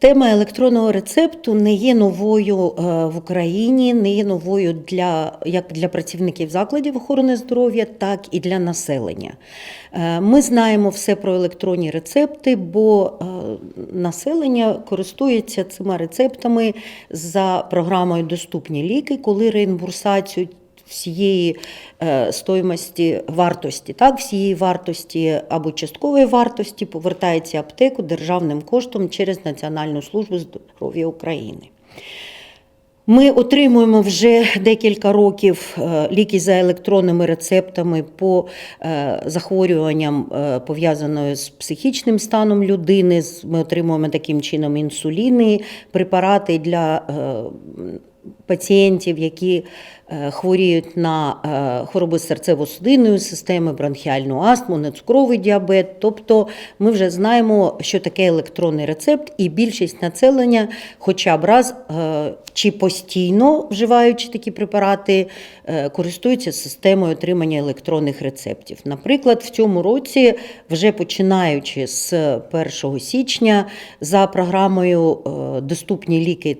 Тема електронного рецепту не є новою е, в Україні, не є новою для як для працівників закладів охорони здоров'я, так і для населення. Е, Ми знаємо все про електронні рецепти, бо е, населення користується цими рецептами за програмою Доступні ліки, коли реімбурсацію всієї е, стоїмості вартості, так, всієї вартості або часткової вартості повертається аптеку державним коштом через Національну службу здоров'я України. Ми отримуємо вже декілька років е, ліки за електронними рецептами по е, захворюванням, пов'язаною з психічним станом людини. Ми отримуємо таким чином інсуліни, препарати для пацієнтів, які хворіють на е, хвороби серцево-судинної системи, бронхіальну астму, нецукровий діабет. Тобто ми вже знаємо, що таке електронний рецепт, і більшість населення, хоча б раз е, чи постійно вживаючи такі препарати, е, користуються системою отримання електронних рецептів. Наприклад, в цьому році, вже починаючи з 1 січня, за програмою е, Доступні ліки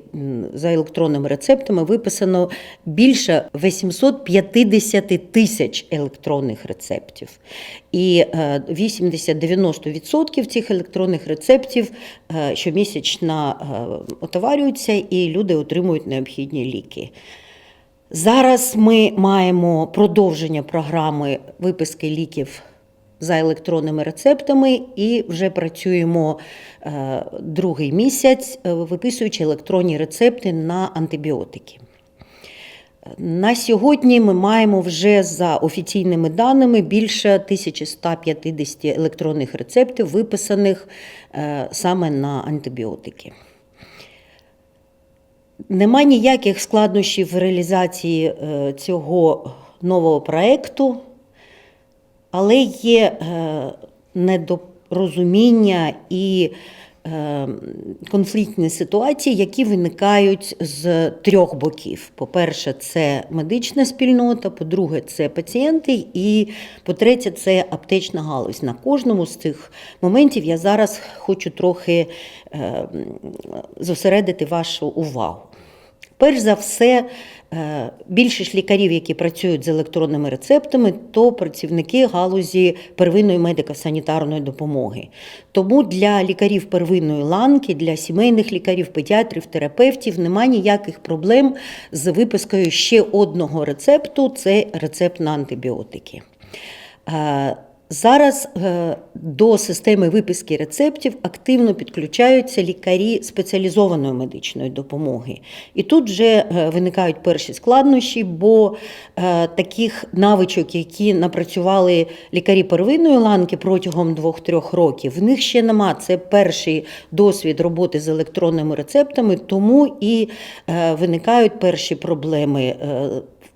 за електронними рецептами виписано більше 850 тисяч електронних рецептів. І е, 80-90% цих електронних рецептів е, щомісячно е, отоварюються, і люди отримують необхідні ліки. Зараз ми маємо продовження програми виписки ліків за електронними рецептами і вже працюємо е, другий місяць, е, виписуючи електронні рецепти на антибіотики. На сьогодні ми маємо вже за офіційними даними більше 1150 електронних рецептів, виписаних е, саме на антибіотики. Нема ніяких складнощів в реалізації е, цього нового проєкту, але є е, недорозуміння і конфліктні ситуації, які виникають з трьох боків. По-перше, це медична спільнота, по-друге, це пацієнти, і по-третє, це аптечна галузь. На кожному з цих моментів я зараз хочу трохи е, зосередити вашу увагу. Перш за все, е, більшість лікарів, які працюють з електронними рецептами, то працівники галузі первинної медико-санітарної допомоги. Тому для лікарів первинної ланки, для сімейних лікарів, педіатрів, терапевтів немає ніяких проблем з випискою ще одного рецепту це рецепт на антибіотики. Зараз е, до системи виписки рецептів активно підключаються лікарі спеціалізованої медичної допомоги. І тут вже е, виникають перші складнощі, бо е, таких навичок, які напрацювали лікарі первинної ланки протягом 2-3 років, в них ще нема. Це перший досвід роботи з електронними рецептами, тому і виникають перші проблеми.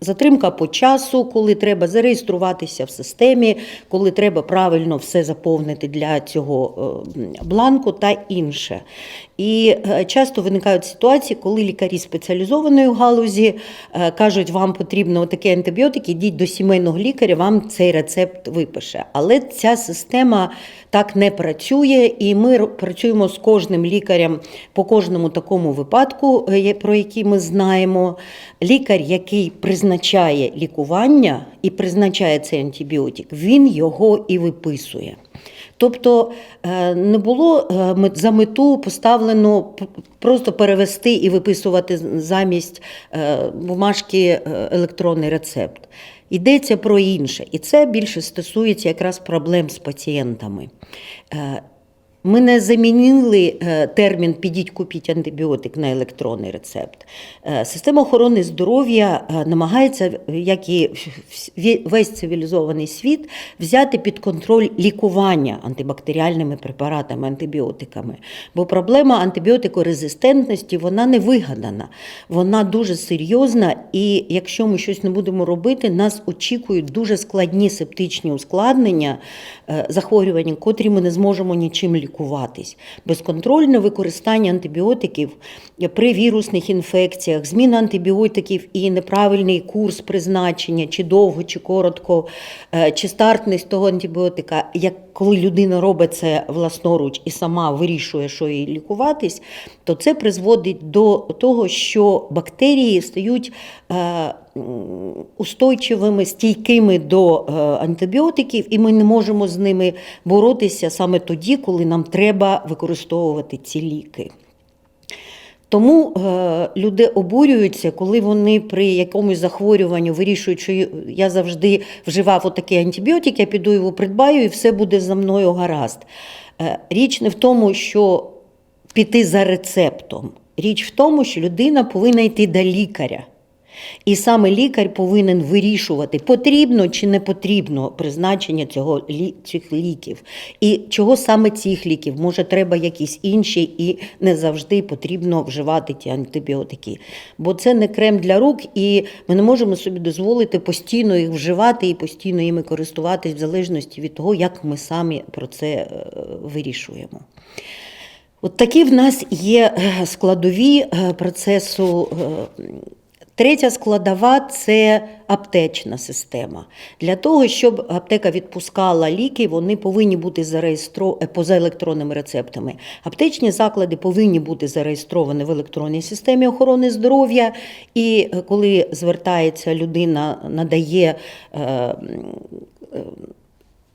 Затримка по часу, коли треба зареєструватися в системі, коли треба правильно все заповнити для цього е, бланку та інше. І е, часто виникають ситуації, коли лікарі спеціалізованої галузі е, кажуть, вам потрібно такі антибіотики, йдіть до сімейного лікаря, вам цей рецепт випише. Але ця система так не працює, і ми працюємо з кожним лікарем по кожному такому випадку, е, про який ми знаємо. Лікар, який призначає лікування і призначає цей антибіотик, він його і виписує. Тобто е, не було е, за мету поставлено просто перевести і виписувати замість е, бумажки електронний рецепт. Йдеться про інше, і це більше стосується якраз проблем з пацієнтами. Ми не замінили е, термін підіть купіть антибіотик на електронний рецепт. Е, Система охорони здоров'я е, намагається, як і весь цивілізований світ, взяти під контроль лікування антибактеріальними препаратами, антибіотиками. Бо проблема антибіотикорезистентності вона не вигадана, вона дуже серйозна, і якщо ми щось не будемо робити, нас очікують дуже складні септичні ускладнення, захворювання, котрі ми не зможемо нічим лікувати. Лікуватись. Безконтрольне використання антибіотиків при вірусних інфекціях, зміна антибіотиків і неправильний курс призначення, чи довго, чи коротко, е, чи стартність того антибіотика, як коли людина робить це власноруч і сама вирішує, що їй лікуватись, то це призводить до того, що бактерії стають е, устойчивими, стійкими до е, антибіотиків, і ми не можемо з ними боротися саме тоді, коли нам треба використовувати ці ліки. Тому е, люди обурюються, коли вони при якомусь захворюванні вирішують, що я завжди вживав отакий антибіотик, я піду його придбаю і все буде за мною гаразд. Е, річ не в тому, що піти за рецептом. Річ в тому, що людина повинна йти до лікаря. І саме лікар повинен вирішувати, потрібно чи не потрібно призначення цього, цих ліків. І чого саме цих ліків? Може, треба якісь інші, і не завжди потрібно вживати ті антибіотики. Бо це не крем для рук, і ми не можемо собі дозволити постійно їх вживати і постійно їми користуватись в залежності від того, як ми самі про це е, вирішуємо. От такі в нас є е, складові е, процесу. Е, Третя складова це аптечна система. Для того, щоб аптека відпускала ліки, вони повинні бути зареєстровані поза електронними рецептами. Аптечні заклади повинні бути зареєстровані в електронній системі охорони здоров'я. І е, коли звертається людина, надає. е, м,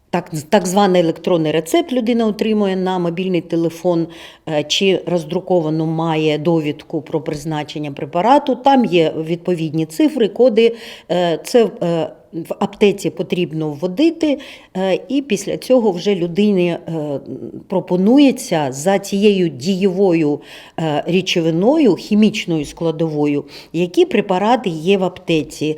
так, так званий електронний рецепт людина отримує на мобільний телефон е, чи роздруковану має довідку про призначення препарату. Там є відповідні цифри, коди. Е, Це е, в аптеці потрібно вводити, е, і після цього вже людині е, пропонується за цією дієвою е, речовиною, хімічною складовою, які препарати є в аптеці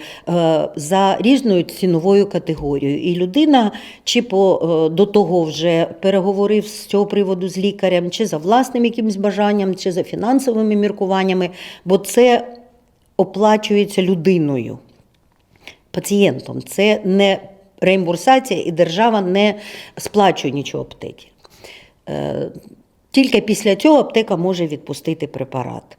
за різною ціновою категорією. І людина чи по, до того вже переговорив з цього приводу з лікарем, чи за власним якимось бажанням, чи за фінансовими міркуваннями, бо це оплачується людиною пацієнтом. Це не реімбурсація, і держава не сплачує нічого аптеки. Е, Тільки після цього аптека може відпустити препарат.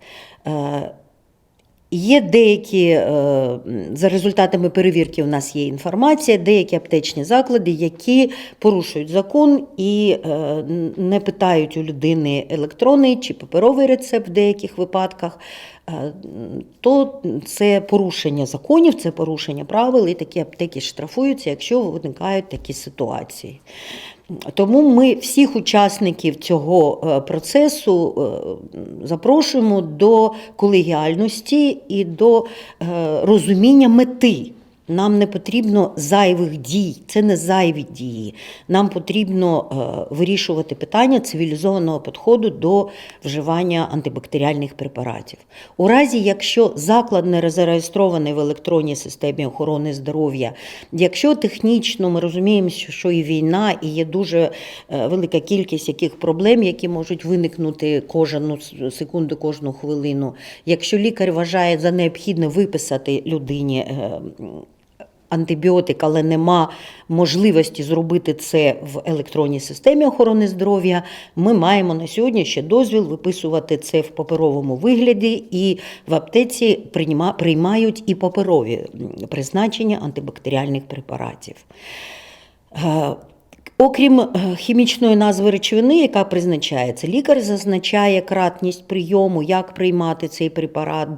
Є деякі, е, за результатами перевірки, у нас є інформація, деякі аптечні заклади, які порушують закон і е, не питають у людини електронний чи паперовий рецепт в деяких випадках, е, то це порушення законів, це порушення правил, і такі аптеки штрафуються, якщо виникають такі ситуації. Тому ми всіх учасників цього е, процесу е, запрошуємо до колегіальності і до е, розуміння мети. Нам не потрібно зайвих дій, це не зайві дії. Нам потрібно е, вирішувати питання цивілізованого підходу до вживання антибактеріальних препаратів. У разі, якщо заклад не зареєстрований в електронній системі охорони здоров'я, якщо технічно ми розуміємо, що і війна, і є дуже е, велика кількість яких проблем, які можуть виникнути кожну секунду, кожну хвилину. Якщо лікар вважає за необхідне виписати людині. Е, антибіотик, але нема можливості зробити це в електронній системі охорони здоров'я, ми маємо на сьогодні ще дозвіл виписувати це в паперовому вигляді, і в аптеці приймають і паперові призначення антибактеріальних препаратів. Окрім е, хімічної назви речовини, яка призначається, лікар зазначає кратність прийому, як приймати цей препарат,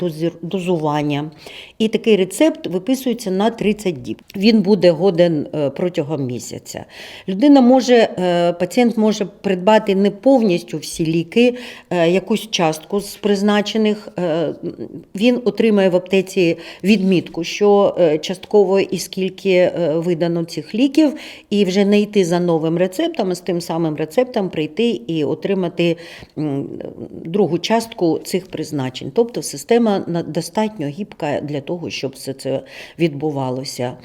дозування. І такий рецепт виписується на 30 діб. Він буде годен е, протягом місяця. Людина може, е, пацієнт може придбати не повністю всі ліки, якусь частку з призначених. Він отримає в аптеці відмітку, що частково і скільки видано цих ліків, і вже не йти за новим рецептом, з тим самим рецептом прийти і отримати другу частку цих призначень. Тобто система достатньо гібка для того, щоб все це відбувалося.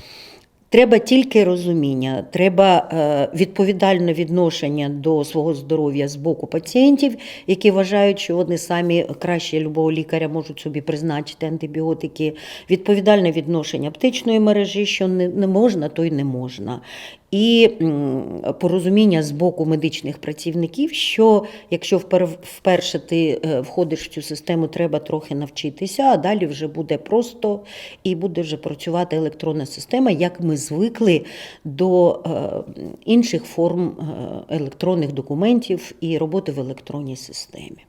Треба тільки розуміння, треба е, відповідальне відношення до свого здоров'я з боку пацієнтів, які вважають, що вони самі краще любого лікаря можуть собі призначити антибіотики, відповідальне відношення аптечної мережі, що не можна, то й не можна. І порозуміння з боку медичних працівників, що якщо впер- вперше ти е, входиш в цю систему, треба трохи навчитися, а далі вже буде просто і буде вже працювати електронна система, як ми звикли до е, інших форм е, електронних документів і роботи в електронній системі.